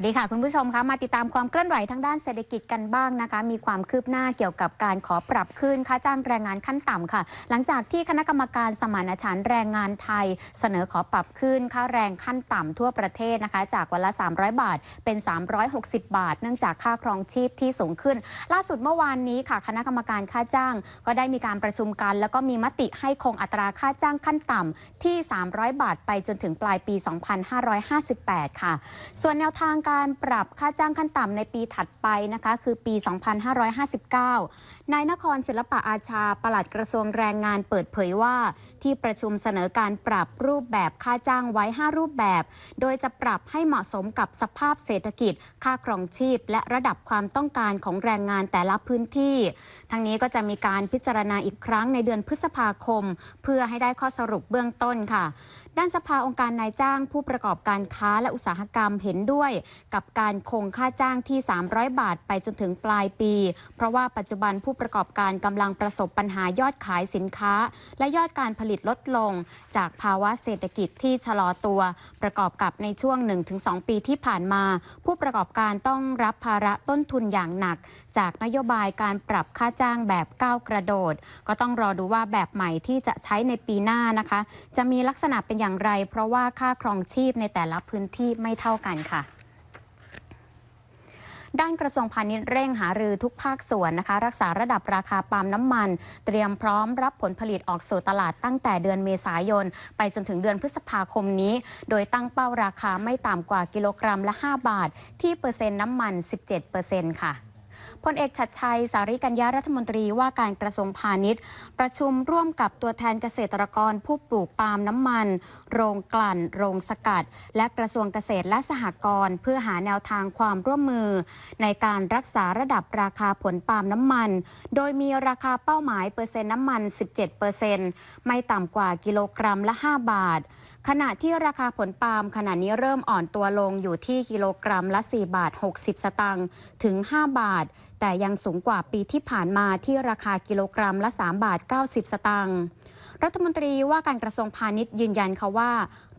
วัสดีค่ะ คุณผู้ชมคะมาติดตามความเคลื่อนไหวทางด้านเศรษฐกิจกันบ้างนะคะ มีความคืบหน้าเกี่ยวกับการขอปรับขึ้นค่าจ้างแรงงานขั้นต่ำค่ะ หลังจากที่คณะกรรมการสมานฉันท์แรงงานไทย เสนอขอปรับขึ้นค่าแรงขั้นต่ำทั่วประเทศนะคะ จากวันละ 300 บาทเป็น 360 บาท เนื่องจากค่าครองชีพที่สูงขึ้น ล่าสุดเมื่อวานนี้ค่ะ คณะกรรมการค่าจ้าง ก็ได้มีการประชุมกัน แล้วก็มีมติให้คงอัตราค่าจ้างขั้นต่ำที่ 300 บาท ไปจนถึงปลายปี 2558 ค่ะ ส่วนแนวทางการการปรับค่าจ้างขั้นต่ำในปีถัดไปนะคะคือปี 2559 นายนครศิลปะอาชา ปลัดกระทรวงแรงงานเปิดเผยว่า ที่ประชุมเสนอการปรับรูปแบบค่าจ้างไว้ 5 รูปแบบ โดยจะปรับให้เหมาะสมกับสภาพเศรษฐกิจ ค่าครองชีพ และระดับความต้องการของแรงงานแต่ละพื้นที่ ทั้งนี้ก็จะมีการพิจารณาอีกครั้งในเดือนพฤษภาคม เพื่อให้ได้ข้อสรุปเบื้องต้นค่ะ ด้านสภาองค์การนายจ้างผู้ประกอบการค้าและอุตสาหกรรมเห็นด้วยกับการคงค่าจ้างที่ 300 บาทไปจนถึงปลายปี เพราะว่าปัจจุบันผู้ประกอบการกำลังประสบปัญหายอดขายสินค้า และยอดการผลิตลดลง จากภาวะเศรษฐกิจที่ชะลอตัว ประกอบกับในช่วง 1-2 ปีที่ผ่านมา ผู้ประกอบการต้องรับภาระต้นทุนอย่างหนัก จากนโยบายการปรับค่าจ้างแบบก้าวกระโดด ก็ต้องรอดูว่าแบบใหม่ที่จะใช้ในปีหน้านะคะ จะมีลักษณะเป็นอย่างไร เพราะว่าค่าครองชีพในแต่ละพื้นที่ไม่เท่ากันค่ะ ด้านกระทรวงพาณิชย์เร่งหารือทุกภาคส่วนนะคะ รักษาระดับราคาปาล์มน้ำมัน เตรียมพร้อมรับผลผลิตออกสู่ตลาดตั้งแต่เดือนเมษายน ไปจนถึงเดือนพฤษภาคมนี้ โดยตั้งเป้าราคาไม่ต่ำกว่ากิโลกรัมละ 5 บาท ที่เปอร์เซ็นต์น้ำมัน 17%ค่ะ พลเอกชัดชัย สาริกัญญารัฐมนตรีว่าการกระทรวงพาณิชย์ ประชุมร่วมกับตัวแทนเกษตรกรผู้ปลูกปาล์มน้ำมัน โรงกลั่น โรงสกัด และกระทรวงเกษตรและสหกรณ์เพื่อหาแนวทางความร่วมมือ ในการรักษาระดับราคาผลปาล์มน้ำมัน โดยมีราคาเป้าหมายเปอร์เซ็นต์น้ำมัน 17%ไม่ต่ำกว่ากิโลกรัมละ 5 บาท ขณะที่ราคาผลปาล์มขณะนี้เริ่มอ่อนตัวลงอยู่ที่กิโลกรัมละ 4 บาท 60 สตางค์ถึง 5 บาทแต่ยังสูงกว่าปีที่ผ่านมาที่ราคากิโลกรัมละ 3 บาท 90 สตางค์ รัฐมนตรีว่าการกระทรวงพาณิชย์ยืนยันค่ะว่า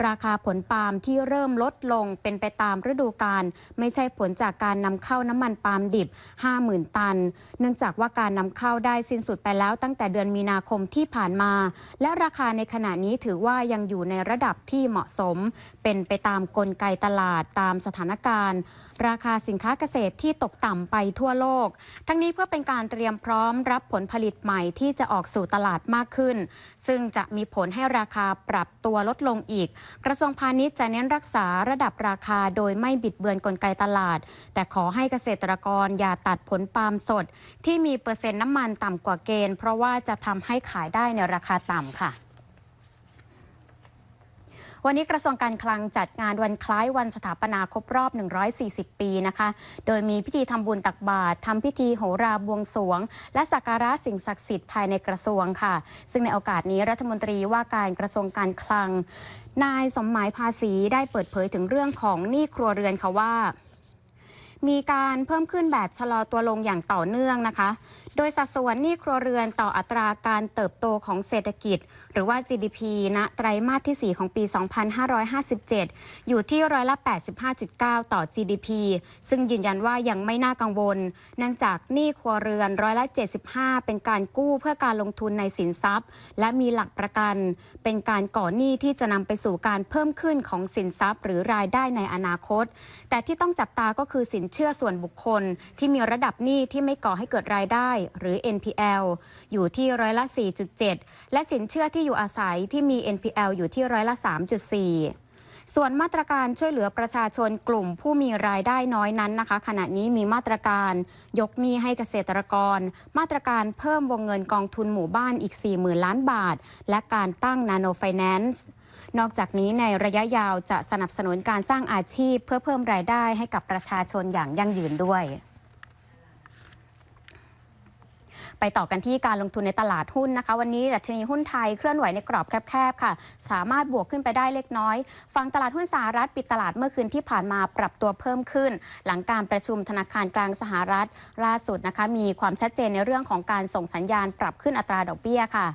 ราคาผลปาล์มที่เริ่มลดลงเป็นไปตามฤดูกาลไม่ใช่ผลจากการนำเข้าน้ำมันปาล์มดิบ 50,000 ตัน เนื่องจากว่าการนำเข้าได้สิ้นสุดไปแล้วตั้งแต่เดือนมีนาคมที่ผ่านมา และราคาในขณะนี้ถือว่ายังอยู่ในระดับที่เหมาะสม เป็นไปตามกลไกตลาดตามสถานการณ์ ราคาสินค้าเกษตรที่ตกต่ำไปทั่วโลก ทั้งนี้เพื่อเป็นการเตรียมพร้อมรับผลผลิตใหม่ที่จะออกสู่ตลาดมากขึ้นซึ่งจะมีผลให้ราคาปรับตัวลดลงอีก กระทรวงพาณิชย์จะเน้นรักษาระดับราคาโดยไม่บิดเบือนกลไกตลาด แต่ขอให้เกษตรกรอย่าตัดผลปาล์มสด ที่มีเปอร์เซ็นต์น้ำมันต่ำกว่าเกณฑ์ เพราะว่าจะทำให้ขายได้ในราคาต่ำค่ะ วันนี้กระทรวงการคลังจัดงานวันคล้ายวันสถาปนาครบรอบ 140 ปีนะคะ โดยมีพิธีทำบุญตักบาตรทำพิธีโหราบวงสวง และสักการะสิ่งศักดิ์สิทธิ์ภายในกระทรวงค่ะ ซึ่งในโอกาสนี้รัฐมนตรีว่าการกระทรวงการคลัง นายสมหมายภาษีได้เปิดเผยถึงเรื่องของหนี้ครัวเรือนค่ะว่า มีการเพิ่มขึ้นแบบชะลอตัวลงอย่างต่อเนื่องนะคะ โดยสัดส่วนหนี้ครัวเรือนต่ออัตราการเติบโตของเศรษฐกิจ หรือว่า GDP ณไตรมาสที่ 4 ของปี 2557 อยู่ที่ร้อยละ 85.9 ต่อ GDP ซึ่งยืนยันว่ายังไม่น่ากังวล เนื่องจากหนี้ครัวเรือนร้อยละ 75 เป็นการกู้เพื่อการลงทุนในสินทรัพย์ และมีหลักประกัน เป็นการก่อหนี้ที่จะนำไปสู่การเพิ่มขึ้นของสินทรัพย์ หรือรายได้ในอนาคต แต่ที่ต้องจับตาก็คือสินเชื่อส่วนบุคคล ที่มีระดับหนี้ที่ไม่ก่อให้เกิดรายได้ หรือ NPL อยู่ที่ร้อยละ 4.7 และสินเชื่อที่อยู่อาศัยที่มี NPL อยู่ที่ร้อยละ 3.4 ส่วนมาตรการช่วยเหลือประชาชนกลุ่มผู้มีรายได้น้อยนั้นนะคะ ขณะนี้มีมาตรการยกหนี้ให้เกษตรกร มาตรการเพิ่มวงเงินกองทุนหมู่บ้านอีก 40,000 ล้านบาท และการตั้งนาโนไฟแนนซ์นอกจากนี้ในระยะยาวจะสนับสนุนการสร้างอาชีพ เพื่อเพิ่มรายได้ให้กับประชาชนอย่างยั่งยืนด้วย ไปต่อกันที่การลงทุนในตลาดหุ้นนะคะ วันนี้ดัชนีหุ้นไทยเคลื่อนไหวในกรอบแคบๆค่ะ สามารถบวกขึ้นไปได้เล็กน้อย ฝั่งตลาดหุ้นสหรัฐปิดตลาดเมื่อคืนที่ผ่านมาปรับตัวเพิ่มขึ้น หลังการประชุมธนาคารกลางสหรัฐล่าสุดนะคะ มีความชัดเจนในเรื่องของการส่งสัญญาณปรับขึ้นอัตราดอกเบี้ยค่ะ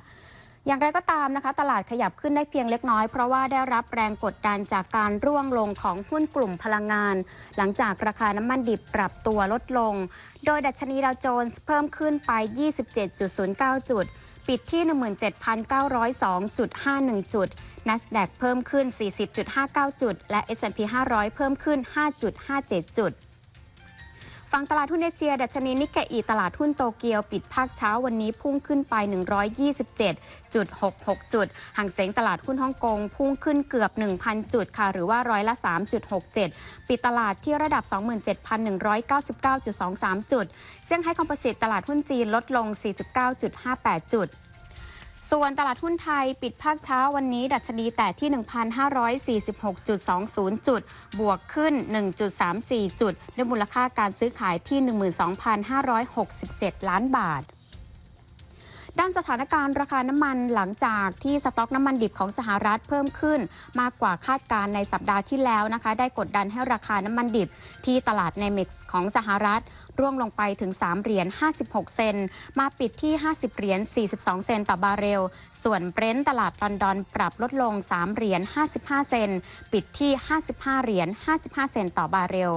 อย่างไรก็ตามนะคะ ตลาดขยับขึ้นได้เพียงเล็กน้อย เพราะว่าได้รับแรงกดดันจากการร่วงลงของหุ้นกลุ่มพลังงาน หลังจากราคาน้ำมันดิบปรับตัวลดลง โดยดัชนีดาวโจนส์เพิ่มขึ้นไป 27.09 จุด ปิดที่ 17,902.51 จุด NASDAQ เพิ่มขึ้น 40.59 จุด และ S&P 500 เพิ่มขึ้น 5.57 จุด ฝั่งตลาดหุ้นเอเชีย ดัชนีนิกเกอีตลาดหุ้นโตเกียวปิดภาคเช้าวันนี้พุ่งขึ้นไป 127.66 จุดห่างเสียงตลาดหุ้นฮ่องกงพุ่งขึ้นเกือบ 1,000 จุดค่ะ หรือว่าร้อยละ 3.67 ปิดตลาดที่ระดับ 27,199.23 จุด เซี่ยงไฮ้คอมโพสิตตลาดหุ้นจีนลดลง 49.58 จุด ส่วนตลาดหุ้นไทยปิดภาคเช้าวันนี้ ดัชนีแต่ที่ 1,546.20 จุด บวกขึ้น 1.34 จุด ด้วยมูลค่าการซื้อขายที่ 12,567 ล้านบาท ด้านสถานการณ์ราคาน้ำมันหลังจากที่สต็อกน้ำมันดิบของสหรัฐเพิ่มขึ้น มากกว่าคาดการในสัปดาห์ที่แล้วนะคะ ได้กดดันให้ราคาน้ำมันดิบ ที่ตลาดในเม็กซ์ของสหรัฐ ร่วงลงไปถึง 3 เหรียญ 56 เซนมาปิดที่ 50 เหรียญ 42 เซนต์ต่อบาร์เรล ส่วนเบรนท์ตลาดลอนดอนปรับลดลง 3 เหรียญ 55 เซนปิดที่ 55 เหรียญ 55 เซนต์ต่อบาร์เรล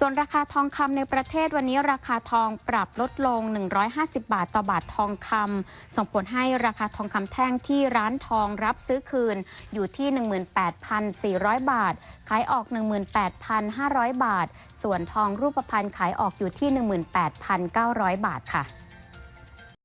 ส่วนราคาทองคำในประเทศวันนี้ราคาทองปรับลดลง 150 บาทต่อบาททองคำส่งผลให้ราคาทองคำแท่งที่ร้านทองรับซื้อคืนอยู่ที่ 18,400 บาท ขายออก 18,500 บาท ส่วนทองรูปพรรณขายออกอยู่ที่ 18,900 บาทค่ะ